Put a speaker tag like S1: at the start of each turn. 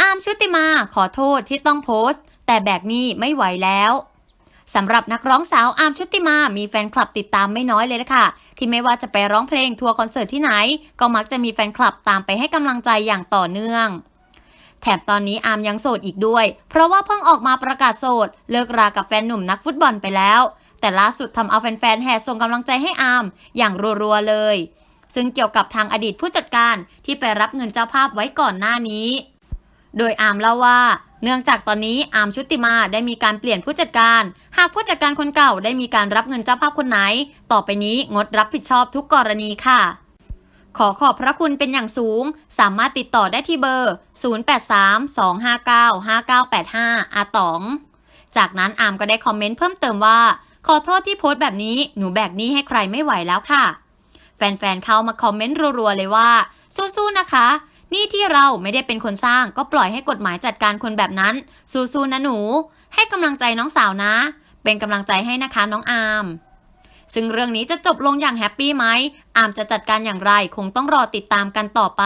S1: อาร์มชุติมาขอโทษที่ต้องโพสต์ แต่แบกนี้ไม่ไหวแล้วสำหรับนักร้องสาวอาร์มชุติมา มีแฟนคลับติดตามไม่น้อยเลยละค่ะ ที่ไม่ว่าจะไปร้องเพลงทัวร์คอนเสิร์ตที่ไหน ก็มักจะมีแฟนคลับตามไปให้กำลังใจอย่างต่อเนื่อง แถมตอนนี้อาร์มยังโสดอีกด้วย เพราะว่าเพิ่งออกมาประกาศโสด เลิกรากับแฟนหนุ่มนักฟุตบอลไปแล้ว แต่ล่าสุดทำเอาแฟนๆแห่ส่งกำลังใจให้อาร์มอย่างรัวๆเลย ซึ่งเกี่ยวกับทางอดีตผู้จัดการที่ไปรับเงินเจ้าภาพไว้ก่อนหน้านี้ โดยอาร์มเล่าว่า เนื่องจากตอนนี้อาร์มชุติมาได้มีการเปลี่ยนผู้จัดการ หากผู้จัดการคนเก่าได้มีการรับเงินเจ้าภาพคนไหน ต่อไปนี้งดรับผิดชอบทุกกรณีค่ะ ขอขอบพระคุณเป็นอย่างสูง สามารถติดต่อได้ที่เบอร์ 0832595985 อาต๋อง จากนั้นอาร์มก็ได้คอมเมนต์เพิ่มเติมว่า ขอโทษที่โพสต์แบบนี้หนูแบกหนี้ให้ใครไม่ไหวแล้วค่ะ แฟนๆเข้ามาคอมเมนต์รัวๆเลยว่า สู้ๆนะคะ นี่ที่เราไม่ได้เป็นคนสร้างก็ปล่อยให้กฎหมายจัดการคนแบบนั้น สู้ๆนะหนู ให้กำลังใจน้องสาวนะ เป็นกำลังใจให้นะคะน้องอาม ซึ่งเรื่องนี้จะจบลงอย่างแฮปปี้ไหมอามจะจัดการอย่างไรคงต้องรอติดตามกันต่อไป